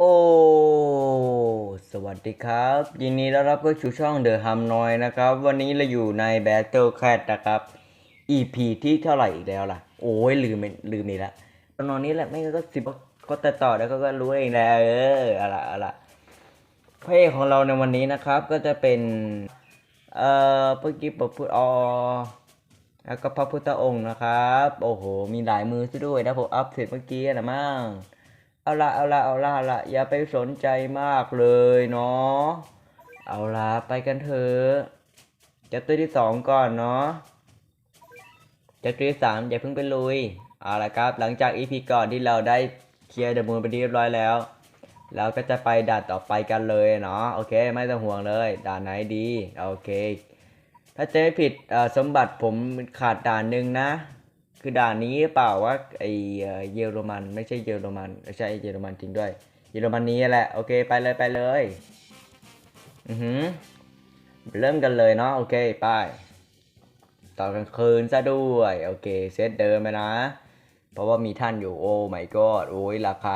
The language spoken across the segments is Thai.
โอ้ สวัสดีครับ ยินดีต้อนรับเข้าสู่ช่อง The Ham n o i นะครับ วันนี้เราอยู่ใน Battle Cat นะครับ EP ที่เท่าไหร่อีกแล้วล่ะ โอ้ยลืมลืมนี่ละตอนนี้แหละไม่งั้นก็สิบก็ตัดต่อแล้วก็ก็รู้เองแหละเอออะไรอะไรพระเอกของเราในวันนี้นะครับก็จะเป็น เอ่อเมื่อกี้บอกพูดออแล้วก็พระพุทธองค์นะครับ โอ้โห มีหลายมือซะด้วยนะผมอัพเสร็จเมื่อกี้นะมั่ง เอาละเอาละเอาละเอาละอย่าไปสนใจมากเลยเนาะเอาละไปกันเถอะจับตัวที่สองก่อนเนาะจับตัวที่สามอย่าเพิ่งไปลุยเอาละครับ หลังจากอีพีก่อนที่เราได้เคลียร์เดอะมูนไปเรียบร้อยแล้ว เราก็จะไปด่านต่อไปกันเลยเนาะโอเค ไม่ต้องห่วงเลยด่านไหนดีโอเค ถ้าจะไม่ผิดสมบัติผมขาดด่านหนึ่งนะ คือด่านนี้หรือเปล่าว่าไอเยอรมันไม่ใช่เยอรมันไม่ใช่เยอรมันจริงด้วย เยอรมันนี้แหละ โอเคไปเลยไปเลย อือหือเริ่มกันเลยเนาะโอเคไปตอนกลางคืนซะด้วย โอเค เซตเดิมไปนะ เพราะว่ามีท่านอยู่โอ้ my god โอ้ยราคา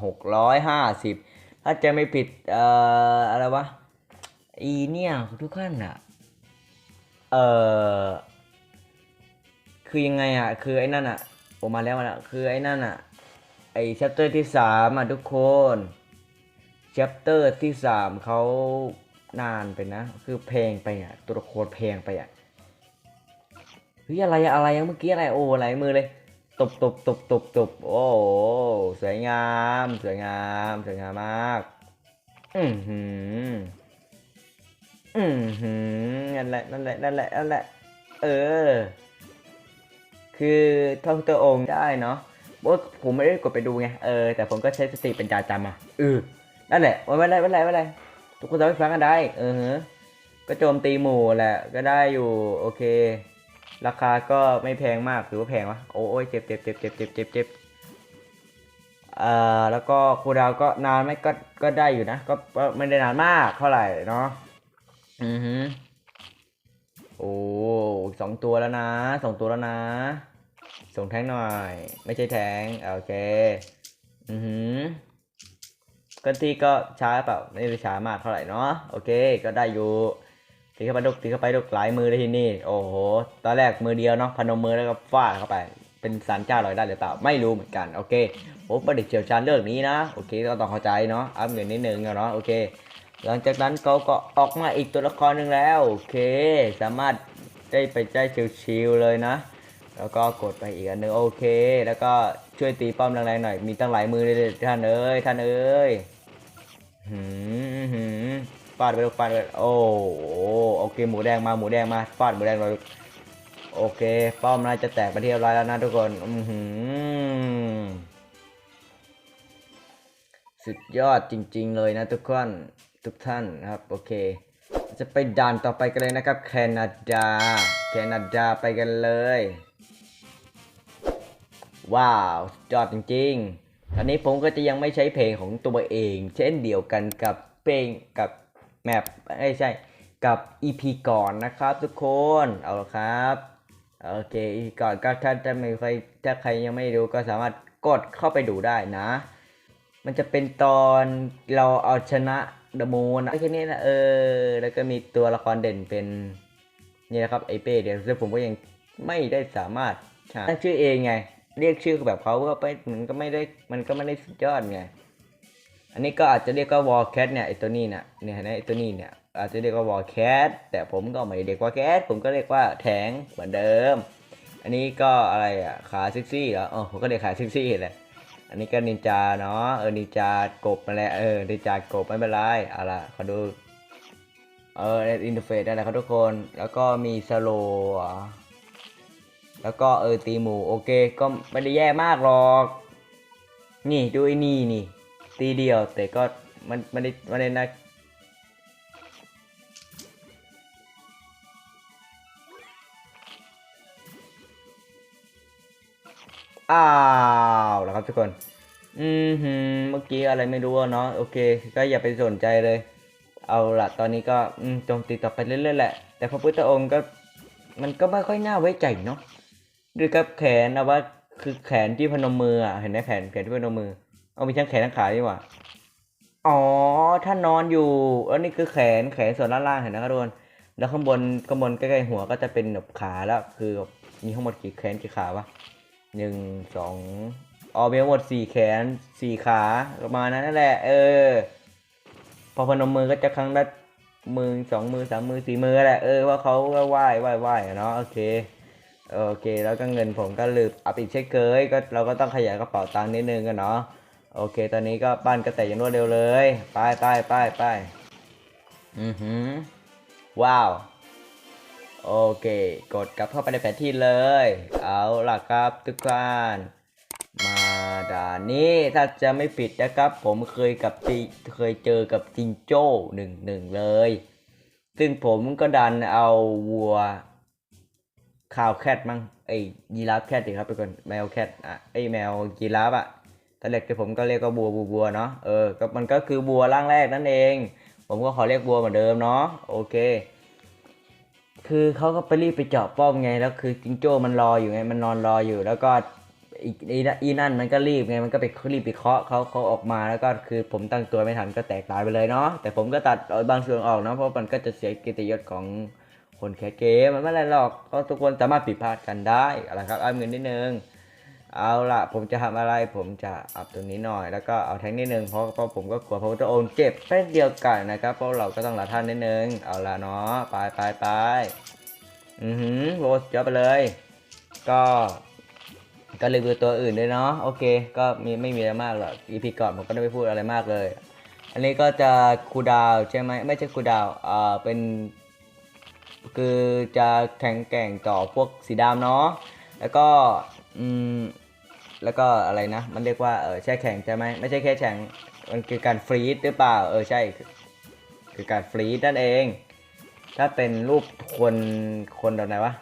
1,650 ถ้าจะไม่ผิด เอ่อ อะไรวะ อีเนี่ย ทุกท่านอะเอ่อ คือยังไงอะ คือไอ้นั่นอะผมมาแล้วมาแล้วคือไอ้นั่นอะ ไอ้ชัปเตอร์ที่สามอะทุกคนชัปเตอร์ที่สามเขานานไปนะ คือเพลงไปอะ ตัวละครเพลงไปอะเฮ้ยอะไรอะอะไรอะเมื่อกี้อะไรโอ้ไหลมือเลย ตบตบตบตบตบโอ้โหสวยงามสวยงามสวยงามมาก อือหืออือหือนั่นแหละนั่นแหละนั่นแหละนั่นแหละ เออ คือท่องตัวองค์ได้เนาะว่าผมไม่ได้กดไปดูไง เออ แต่ผมก็ใช้สติเป็นจาจำอะเออนั่นแหละไม่เป็นไรไม่เป็นไรไม่เป็นไรทุกคนสามารถฟังกันได้ เออฮะก็โจมตีหมู่แหละ ก็ได้อยู่ โอเค ราคาก็ไม่แพงมากหรือว่าแพงวะ โอ้ยเจ็บเจ็บเจ็บเจ็บเจ็บเจ็บเจ็บเอ่อ แล้วก็ครูดาวก็นานไหมก็ ก็ได้อยู่นะก็ก็ไม่ได้นานมากเท่าไหร่เนาะ อือฮึโอ้สองตัวแล้วนะ สองตัวแล้วนะ ส่งแท้งหน่อย ไม่ใช่แท้งโอเค อือหือก็ที่ก็ช้าเปล่าไม่ได้ช้ามากเท่าไหร่เนาะโอเค ก็ได้อยู่ตีเข้าไปดุกตีเข้าไปดุกหลายมือเลยที่นี่ โอ้โห ตอนแรกมือเดียวเนาะพนมมือแล้วก็ฟาดเข้าไป เป็นสันเจ้าลอยได้หรือเปล่าไม่รู้เหมือนกันโอเคผมไม่ได้เชี่ยวชาญเรื่องนี้นะโอเคก็ต้องเข้าใจเนาะอัพเงินนิดนึงเนาะโอเค หลังจากนั้นเขาก็ออกมาอีกตัวละครหนึ่งแล้วโอเค สามารถได้ไปได้ชิวๆเลยนะ แล้วก็กดไปอีกอันนึงโอเค แล้วก็ช่วยตีป้อมแรงๆหน่อย มีตั้งหลายมือเลยท่านเอ้ยท่านเอ้ยหืมหืมฟาดไปลูกฟาดไปโอ้โอเคหมูแดงมาหมูแดงมาฟาดหมูแดงเลยโอเค ป้อมน่าจะแตกไปที่เรียบร้อยแล้วนะทุกคนอือหือสุดยอดจริง ๆ เลยนะทุกคนทุกท่านนะครับโอเค จะไปด่านต่อไปกันเลยนะครับ แคนาดา แคนาดาไปกันเลย ว้าวสุดยอดจริงๆ ตอนนี้ผมก็จะยังไม่ใช้เพลงของตัวเอง เช่นเดียวกันกับเพลงกับแมปไม่ใช่กับ EP ก่อนนะครับทุกคนเอาละครับโอเค EP ก่อนก็ถ้าจะไม่ใครถ้าใครยังไม่ดูก็สามารถกดเข้าไปดูได้นะ มันจะเป็นตอนเราเอาชนะเดอะมูนแค่นี้นะเออ แล้วก็มีตัวละครเด่นเป็นนี่นะครับไอเป้เดี๋ยวซึ่งผมก็ยังไม่ได้สามารถตั้งชื่อเองไง เรียกชื่อแบบเขาก็ไปมันก็ไม่ได้มันก็ไม่ได้สุดยอดไงอันนี้ก็อาจจะเรียกว่าวอลแคทเนี่ยไอตัวนี้เนี่ยเนี่ยนไหมไอตัวนี้เนี่ยอาจจะเรียกว่าวอลแคทแต่ผมก็ไม่เรียกว่าแคทผมก็เรียกว่าแทงเหมือนเดิม อันนี้ก็อะไรอะขาซิกซี่เหรออ๋อผมก็เรียกขาซิกซี่แหละอันนี้ก็นินจาเนาะเออนินจากบมาแล้วเออนินจากบไม่เป็นไรเอาล่ะขอดูเอออินเทอร์เฟซได้แล้วครับทุกคน แล้วก็มีสโลอะ แล้วก็เออตีหมูโอเคก็ไม่ได้แย่มากหรอก นี่ดูไอ้นี่นี่ ตีเดียว แต่ก็มันมันได้มันได้นะอ้าวแล้วครับทุกคน อืมหืมเมื่อกี้อะไรไม่รู้เนาะโอเค ก็อย่าไปสนใจเลย เอาละตอนนี้ก็อืมโจมตีต่อไปเรื่อยๆแหละ แต่พระพุทธองค์ก็ มันก็ไม่ค่อยน่าไว้ใจเนาะ ดูกับแขนนะว่าคือแขนที่พนมมืออะเห็นไหมแขนแขนที่พนมมือ เอามีทั้งแขนทั้งขาดีกว่าอ๋อถ้านอนอยู่แล้วนี่คือแขนแขนส่วนล่างๆเห็นนะครับทุกคนแล้วข้างบนข้างบนใกล้ๆหัวก็จะเป็นแบบขาแล้วคือมีทั้งหมดกี่แขนกี่ขาวะหนึ่งสองอ๋อมีทั้งหมดสี่แขนสี่ขาประมาณนั้นนั่นแหละ เออ พอพนมมือก็จะครั้งละมือสองมือสามมือสี่มือแหละเออว่าเขาก็ไหว้ไหว้ไหว้เนาะโอเค โอเค แล้วก็เงินผมก็ลืมอัพอีกเช่นเคยก็เราก็ต้องขยายกระเป๋าตังค์นิดนึงกันเนาะโอเค ตอนนี้ก็บ้านก็แตอยังรวดเร็วเลยไปไปไปไปอือหือว้าว โอเค กดกลับเข้าไปในแผนที่เลย เอาล่ะครับทุกท่านมาด่านนี้ถ้าจะไม่ผิดนะครับ ผมเคยกับจิเคยเจอกับจิงโจ้หนึ่งหนึ่งเลย ซึ่งผมก็ดันเอาวัว ข่าวแคทมั้งไอ้ยีราฟแคทดิครับทุกคนแมวแคทอะไอ้แมวยีราฟอะตอนแรกที่ผมก็เรียกว่าบัวบัวบัวเนาะเออก็มันก็คือบัวร่างแรกนั่นเอง ผมก็ขอเรียกบัวเหมือนเดิมเนาะโอเค คือเขาก็ไปรีบไปเจาะป้อมไงแล้วคือจิงโจ้มันรออยู่ไงมันนอนรออยู่ แล้วก็อีอีอีนั่นมันก็รีบไงมันก็ไปรีบไปเคาะเขาเขาออกมาแล้วก็คือผมตั้งตัวไม่ทันก็แตกตายไปเลยเนาะแต่ผมก็ตัดบางส่วนออกเนาะเพราะมันก็จะเสียกียรติยศของ คนแคสเกมมันไม่เป็นไรหรอกก็ทุกคนสามารถผิดพลาดกันได้อาละครับเอาเงินนิดนึงเอาละผมจะทำอะไรผมจะอัพตรงนี้หน่อย แล้วก็เอาแทงนิดนึงเพราะเพราะผมก็กลัวพระพุทธองค์เจ็บเช่นเดียวกันนะครับ เพราะเราก็ต้องละท่านนิดนึง เอาละเนาะไปไปไปอือหือโรสเยอะไปเลย ก็ก็รีวิวตัวอื่นด้วยเนาะโอเค ก็มีไม่มีอะไรมากหรอกอีพีก่อนผมก็ไม่พูดอะไรมากเลย อันนี้ก็จะคูดาวใช่ไหมไม่ใช่คูดาวน์อ่าเป็น คือจะแข็งแกร่งต่อพวกสีดำเนาะแล้วก็อืมแล้วก็อะไรนะ มันเรียกว่าเออแช่แข็งใช่ไหมไม่ใช่แค่แข็งมันคือการฟรีดหรือเปล่า เออใช่ คือการฟรีดนั่นเอง ถ้าเป็นรูปคนคนแบบไหนวะ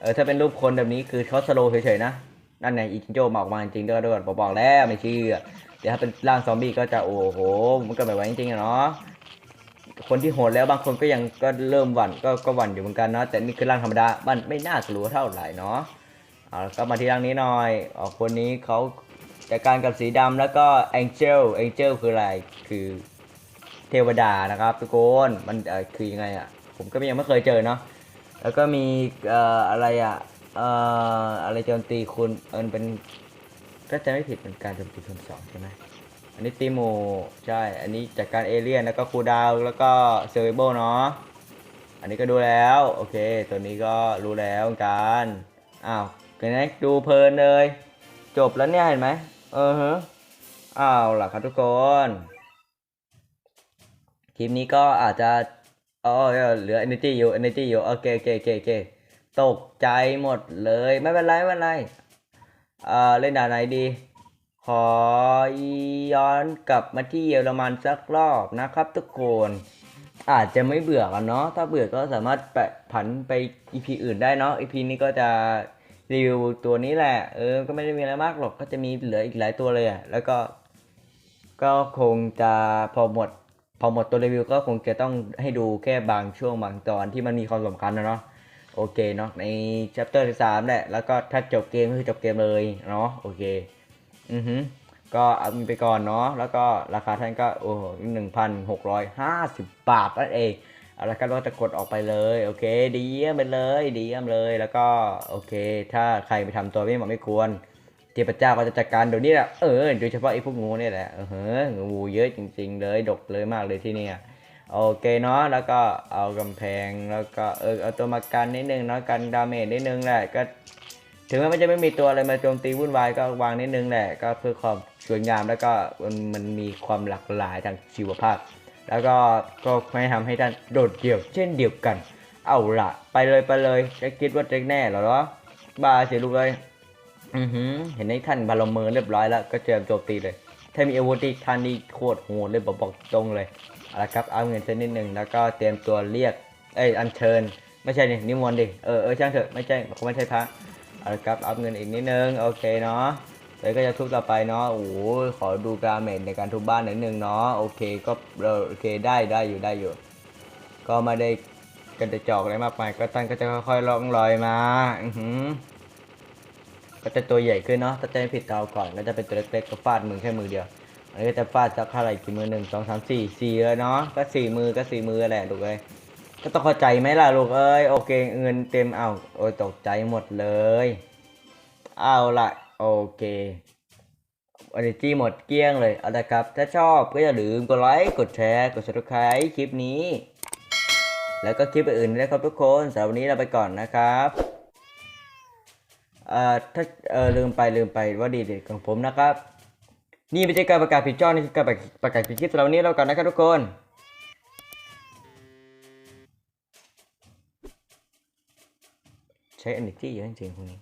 เออถ้าเป็นรูปคนแบบนี้คือเขาสโลว์เฉยๆนะนั่นไงอีจิงโจ้มาออกมาจริงๆด้วยด้วยผมบอกแล้วไม่เชื่อเดี๋ยวถ้าเป็นร่างซอมบี้ก็จะโอ้โหมันก็ไม่ไหวจริงๆอะเนาะ คนที่โหดแล้วบางคนก็ยังก็เริ่มหวั่นก็ก็หวั่นอยู่เหมือนกันเนาะแต่นี่คือร่างธรรมดามันไม่น่ากลัวเท่าไหร่เนาะเอาก็มาที่ร่างนี้หน่อยอ๋อคนนี้เขาจัดการกับสีดำแล้วก็ Angel Angel คืออะไรคือเทวดานะครับทุกคนมันเอ่อคือยังไงอะผมก็ยังไม่เคยเจอเนาะแล้วก็มีเอ่ออะไรอะเอ่ออะไรโจมตีคุณเออเป็นก็จะไม่ผิดเป็นการโจมตีคนสองใช่ไหม อันนี้ตีโมใช่ อันนี้จัดการเอเลี่ยนแล้วก็คูดาวแล้วก็เซอร์เบิลเนาะ อันนี้ก็ดูแล้ว โอเค ตัวนี้ก็รู้แล้วกันอ้าวเห็นไหมดูเพลินเลย จบแล้วเนี่ยเห็นไหมเออฮะอ้าวล่ะครับทุกคนคลิปนี้ก็อาจจะอ๋อเหลือ energy อยู่ energy อยู่โอเคโอเคโอเคโอเคตกใจหมดเลย ไม่เป็นไร ไม่เป็นไร เอ่าเล่นด่านไหนดี ขอย้อนกลับมาที่เยอรมันสักรอบนะครับทุกคน อาจจะไม่เบื่อกันเนาะถ้าเบื่อก็สามารถแปะผันไป EP อื่นได้เนาะ EP นี้ก็จะรีวิวตัวนี้แหละ เออ ก็ไม่ได้มีอะไรมากหรอก ก็จะมีเหลืออีกหลายตัวเลยอะแล้วก็ ก็คงจะพอหมด พอหมดตัวรีวิวก็คงจะต้องให้ดูแค่บางช่วงบางตอนที่มันมีความสำคัญนะเนาะ โอเคเนาะ ใน chapter 13แหละ แล้วก็ถ้าจบเกมก็คือจบเกมเลยเนาะ โอเค อือฮึก็เอามีไปก่อนเนาะแล้วก็ราคาท่านก็โอ้หนึ่งพันหกร้อยห้าสิบบาทนั่นเองเอาละกันว่าจะกดออกไปเลย โอเค ดีเยี่ยมไปเลยดีเยี่ยมเลยแล้วก็โอเค ถ้าใครไปทำตัวไม่เหมาะไม่ควรเทพเจ้าก็จะจัดการเดี๋ยวนี้แหละเออโดยเฉพาะไอ้พวกงูนี่แหละเออเฮ้ยงูเยอะจริง ๆ เลยดกเลยมากเลยที่เนี่ยโอเคเนาะแล้วก็เอากำแพงแล้วก็เออเอาตัวมากันนิดนึงเนาะกันดาเมจนิดนึงแหละก็ ถึงแม้มันจะไม่มีตัวอะไรมาโจมตีวุ่นวายก็วางนิดนึงแหละก็เพื่อความสวยงามแล้วก็มันมันมีความหลากหลายทางชีวภาพ แล้วก็ก็ไม่ทำให้ท่านโดดเดี่ยว เช่นเดียวกัน เอาละไปเลยไปเลยจะคิดว่าจะแน่เหรอวะบาเสียลูกเลยอือหือเห็นไอ้ท่านบาลมือเรียบร้อยแล้วก็เจอโจมตีเลย ถ้ามีอาวุธที่ท่านนี่โคตรโหดเลยบอกบอกตรงเลยเอาละครับเอาเงินเส้นนิดนึงแล้วก็เตรียมตัวเรียกเอ้ยอัญเชิญ ไม่ใช่นี่นิมนต์ดิเออเออช่างเถอะไม่ใช่เขาไม่ใช่พระ อาละครับอัพเงินอีกนิดนึง โอเคเนาะแล้วก็จะทุบต่อไปเนาะ โอ้โห ขอดูกราเมนในการทุบบ้านหนิดนึงเนาะ โอเค ก็โอเคได้ได้อยู่ได้อยู่ ก็ไม่ได้กันจะจอกอะไรมากมาย ก็ตั้นก็จะค่อยๆล่องลอยมา อือหือก็จะตัวใหญ่ขึ้นเนาะ ถ้าจะไม่ผิดเราก่อน ก็จะเป็นตัวเล็กๆ ก็ฟาดมือแค่มือเดียว อันนี้ก็จะฟาดสักเท่าไหร่กี่มือหนึ่งสองสามสี่สี่เลยเนาะ ก็สี่มือก็สี่มือแหละลูกเอ้ย ก็ต้องเข้าใจไหมล่ะลูกเอ้ยโอเคเงินเต็มเอาโอ้ยตกใจหมดเลย เอาละโอเควันนี้จี้หมดเกลี้ยงเลยเอาละครับ ถ้าชอบก็อย่าลืมกดไลค์กดแชร์กด subscribe คลิปนี้ แล้วก็คลิปอื่นๆด้วยครับทุกคนสำหรับวันนี้เราไปก่อนนะครับเอ่อถ้าเออลืมไปลืมไปว่าดีเด็ดของผมนะครับ นี่ไม่ใช่การประกาศผิดช่องนี่คือการประกาศผิดคลิปสำหรับวันนี้เราก่อนนะครับทุกคน ใช้ energy เย